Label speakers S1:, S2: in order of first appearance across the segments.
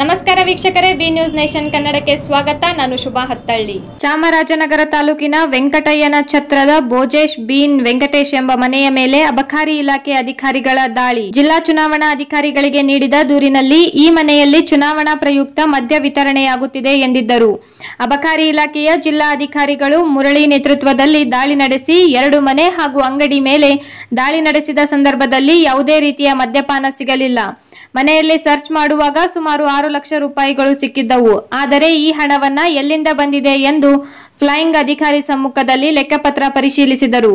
S1: ನಮಸ್ಕಾರ ವೀಕ್ಷಕರೇ, B news nation ಕನ್ನಡಕ್ಕೆ ಸ್ವಾಗತ. ನಾನು ಶುಭಾ ಹತ್ತಳ್ಳಿ. ಚಾಮರಾಜನಗರ ತಾಲೂಕಿನ ವೆಂಕಟಯ್ಯನ ಛತ್ರದ ಭೋಜೇಶ್ ಬೀನ್ ವೆಂಕಟೇಶ್ ಎಂಬ ಮನೆಯ ಮೇಲೆ ಅಬಕಾರಿ ಇಲಾಖೆ ಅಧಿಕಾರಿಗಳ ದಾಳಿ. ಜಿಲ್ಲಾ ಚುನಾವಣಾ ಅಧಿಕಾರಿಗಳಿಗೆ ನೀಡಿದ ದೂರಿನಲ್ಲಿ ಈ ಮನೆಯಲ್ಲಿ ಚುನಾವಣಾ ಪ್ರಯುಕ್ತ ಮದ್ಯ ವಿತರಣೆಯಾಗುತ್ತಿದೆ ಎಂದಿದ್ದರು. ಅಬಕಾರಿ ಇಲಾಖೆಯ ಜಿಲ್ಲಾ ಅಧಿಕಾರಿಗಳು ಮುರಳಿ ನೇತೃತ್ವದಲ್ಲಿ ದಾಳಿ ನಡೆಸಿ ಎರಡು ಮನೆ ಹಾಗೂ ಅಂಗಡಿ ಮೇಲೆ ದಾಳಿ ನಡೆಸಿದ ಸಂದರ್ಭದಲ್ಲಿ ಯಾವುದೇ ರೀತಿಯ ಮದ್ಯಪಾನ ಸಿಗಲಿಲ್ಲ. ಮನೆಯಲ್ಲಿ ಸರ್ಚ್ ಮಾಡುವಾಗ ಸುಮಾರು ಆರು ಲಕ್ಷ ರೂಪಾಯಿಗಳು ಸಿಕ್ಕಿದ್ದವು. ಆದರೆ ಈ ಹಣವನ್ನ ಎಲ್ಲಿಂದ ಬಂದಿದೆ ಎಂದು ಫ್ಲೈಯಿಂಗ್ ಅಧಿಕಾರಿ ಸಮ್ಮುಖದಲ್ಲಿ ಲೆಕ್ಕಪತ್ರ ಪರಿಶೀಲಿಸಿದರು.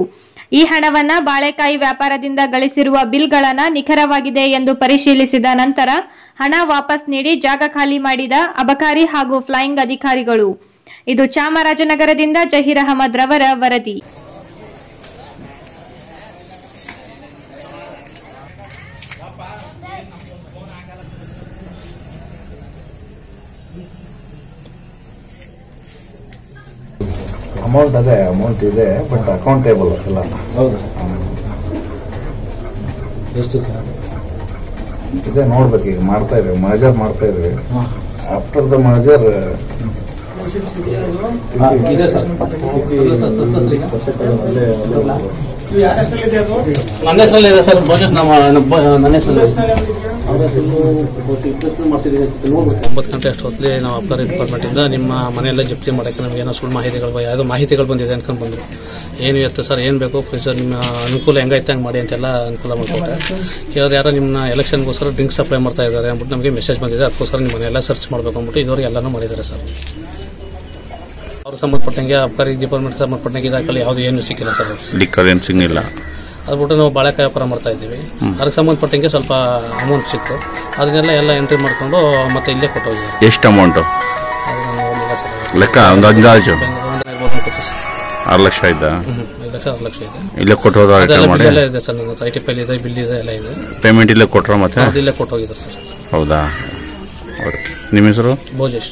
S1: ಈ ಹಣವನ್ನ ಬಾಳೆಕಾಯಿ ವ್ಯಾಪಾರದಿಂದ ಗಳಿಸಿರುವ ಬಿಲ್ಗಳನ್ನ ನಿಖರವಾಗಿದೆ ಎಂದು ಪರಿಶೀಲಿಸಿದ ನಂತರ ಹಣ ವಾಪಸ್ ನೀಡಿ ಜಾಗ ಖಾಲಿ ಮಾಡಿದ ಅಬಕಾರಿ ಹಾಗೂ ಫ್ಲೈಯಿಂಗ್ ಅಧಿಕಾರಿಗಳು. ಇದು ಚಾಮರಾಜನಗರದಿಂದ ಜಹೀರ್ ಅಹಮದ್ ರವರ ವರದಿ.
S2: ಅಮೌಂಟ್ ಅದೇ ಅಮೌಂಟ್ ಇದೆ ಬಟ್ ಅಕೌಂಟೇಬಲ್ ಅಲ್ಲ
S3: ಹೌದು ಎಷ್ಟು ಸರ್
S2: ಇದೆ ನೋಡ್ಬೇಕು ಈಗ ಮಾಡ್ತಾ ಇದ್ವಿ ಮರ್ಜರ್ ಮಾಡ್ತಾ ಇದ್ವಿ ಆಫ್ಟರ್ ದ ಮರ್ಜರ್.
S3: ನನ್ನ ಹೆಸರಲ್ಲಿ ಇದೆ ಸರ್ ಬಜೆಟ್ ನಮ್ಮ ನಮ್ಮ- ನನ್ನ ಹೆಸರಲ್ಲಿ ಒಂಬತ್ತು ಗಂಟೆ ಅಷ್ಟು ಹೊತ್ತಲ್ಲಿ ನಾವು ಅಬ್ಕಾರಿ ಡಿಪಾರ್ಟ್ಮೆಂಟಿಂದ ನಿಮ್ಮ ಮನೆಯೆಲ್ಲ ಜಪ್ತಿ ಮಾಡಕ್ಕೆ ನಮಗೆ ಏನೋ ಸುಳ್ಳು ಮಾಹಿತಿಗಳು ಯಾವುದೋ ಮಾಹಿತಿಗಳು ಬಂದಿದೆ ಅನ್ಕೊಂಡು ಬಂದರು. ಏನು ಇರುತ್ತೆ ಸರ್ ಏನು ಬೇಕು? ಸರ್ ನಿಮ್ಮ ಅನುಕೂಲ ಹೆಂಗೈತೆ ಹಂಗೆ ಮಾಡಿ ಅಂತೆಲ್ಲ ಅನುಕೂಲ ಮಾಡಿಕೊಟ್ಟೆ ಕೇಳಿದ್ರೆ ಯಾರೋ ನಿಮ್ಮ ಎಲೆಕ್ಷನ್ಗೋಸ್ಕರ ಡ್ರಿಂಕ್ಸ್ ಸಪ್ಲೈ ಮಾಡ್ತಾ ಇದ್ದಾರೆ ಅಂದ್ಬಿಟ್ಟು ನಮಗೆ ಮೆಸೇಜ್ ಬಂದಿದೆ. ಅದಕ್ಕೋಸ್ಕರ ನಿಮ್ಮ ಮನೆಯೆಲ್ಲ ಸರ್ಚ್ ಮಾಡ್ಬೇಕು ಅಂದ್ಬಿಟ್ಟು ಇದುವರೆಗೆ ಎಲ್ಲನೂ ಮಾಡಿದ್ದಾರೆ ಸರ್. ಅವ್ರಿಗೆ ಸಂಬಂಧಪಟ್ಟಂಗೆ ಅಬ್ಕಾರಿ ಡಿಪಾರ್ಟ್ಮೆಂಟ್ ಸಂಬಂಧಪಟ್ಟಂಗೆ ಇದಾಕಲ್ಲಿ ಯಾವುದು ಏನು ಸಿಕ್ಕಿಲ್ಲ ಸರ್.
S4: ಡಿಕ್ಕರ್ ಏನು ಸಿಗ್ಲಿಲ್ಲ.
S3: ಅದು ಬಿಟ್ಟು ನಾವು ಬಾಳೆಕಾಯಿ ವ್ಯಾಪಾರ ಮಾಡ್ತಾ ಇದ್ದೀವಿ. ಅದಕ್ಕೆ ಸಂಬಂಧಪಟ್ಟಂಗೆ ಸ್ವಲ್ಪ ಅಮೌಂಟ್ ಸಿಕ್ತು. ಅದನ್ನೆಲ್ಲ ಎಲ್ಲ ಎಂಟ್ರಿ ಮಾಡಿಕೊಂಡು ಮತ್ತೆ ಇಲ್ಲೇ ಕೊಟ್ಟೋಗಿದ್ದಾರೆ
S4: ಎಷ್ಟು ಅಮೌಂಟು ಲೆಕ್ಕ ಒಂದು ಅಂದಾಜು. ಆರು ಲಕ್ಷ ಇದ್ದ
S3: ಲಕ್ಷ ಆರು ಲಕ್ಷ ಇದೆ.
S4: ಇಲ್ಲೇ
S3: ಬಿಲ್ ಎಲ್ಲ ಇದೆ ಸರ್ ನನ್ನ ಐ ಟಿ ಫೈಲ್ ಇದೆ ಬಿಲ್ ಇದೆ ಎಲ್ಲ ಇದೆ.
S4: ಪೇಮೆಂಟ್ ಇಲ್ಲೇ ಕೊಟ್ರ ಮತ್ತೆ?
S3: ಅದಿಲ್ಲೇ ಕೊಟ್ಟೋಗಿದ್ದಾರೆ ಸರ್.
S4: ಹೌದಾ? ಓಕೆ ನಿಮ್ಮ ಹೆಸರು?
S3: ಭೋಜೇಶ್.